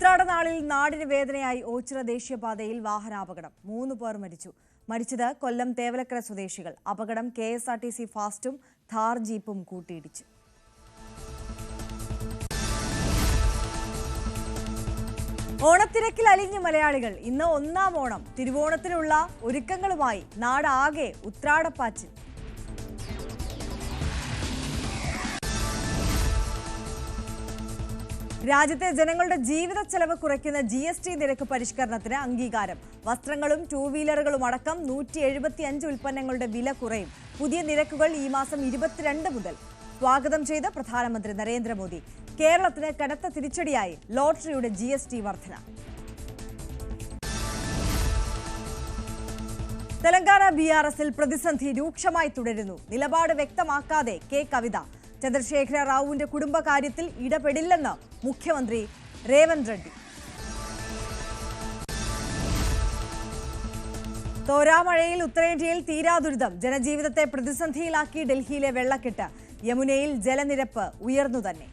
ഉത്രാടനാളിൽ നാടിന് വേദനയായി ഓച്ചിറ ദേശീയപാതയിൽ വാഹനാപകടം. മൂന്ന് പേർ മരിച്ചു. മരിച്ചത് കൊല്ലം തേവലക്കര സ്വദേശികൾ. അപകടം K S R T C ഫാസ്റ്റും Thar ജീപ്പും കൂട്ടിയിടിച്ചു. ഓണത്തിരക്കിൽ അലിഞ്ഞ മലയാളികൾ. ഇന്ന് ഒന്നാം ഓണം. തിരുവോണത്തിനുള്ള ഒരുക്കങ്ങളുമായി നാടാകെ ഉത്രാടപ്പാച്ചിൽ. രാജ്യത്തെ ജനങ്ങളുടെ ജീവിത ചെലവ് കുറയ്ക്കുന്ന ജി എസ് ടി നിരക്ക് പരിഷ്കരണത്തിന് അംഗീകാരം. വസ്ത്രങ്ങളും ടൂ വീലറുകളും അടക്കം നൂറ്റി എഴുപത്തി അഞ്ച് ഉൽപ്പന്നങ്ങളുടെ വില കുറയും. പുതിയ നിരക്കുകൾ ഈ മാസം ഇരുപത്തിരണ്ട് മുതൽ. സ്വാഗതം ചെയ്ത പ്രധാനമന്ത്രി നരേന്ദ്രമോദി. കേരളത്തിന് കനത്ത തിരിച്ചടിയായി ലോട്ടറിയുടെ ജി എസ് ടി വർധന. തെലങ്കാന ബി ആർ എസിൽ പ്രതിസന്ധി രൂക്ഷമായി തുടരുന്നു. നിലപാട് വ്യക്തമാക്കാതെ കെ കവിത. ചന്ദ്രശേഖര റാവുവിന്റെ കുടുംബകാര്യത്തിൽ ഇടപെടില്ലെന്ന് മുഖ്യമന്ത്രി രേവന്ത് റെഡ്ഡി. തോരാമഴയിൽ ഉത്തരേന്ത്യയിൽ തീരാദുരിതം ജനജീവിതത്തെ പ്രതിസന്ധിയിലാക്കി ഡൽഹിയിലെ വെള്ളക്കെട്ട്. യമുനയിൽ ജലനിരപ്പ് ഉയർന്നു തന്നെ.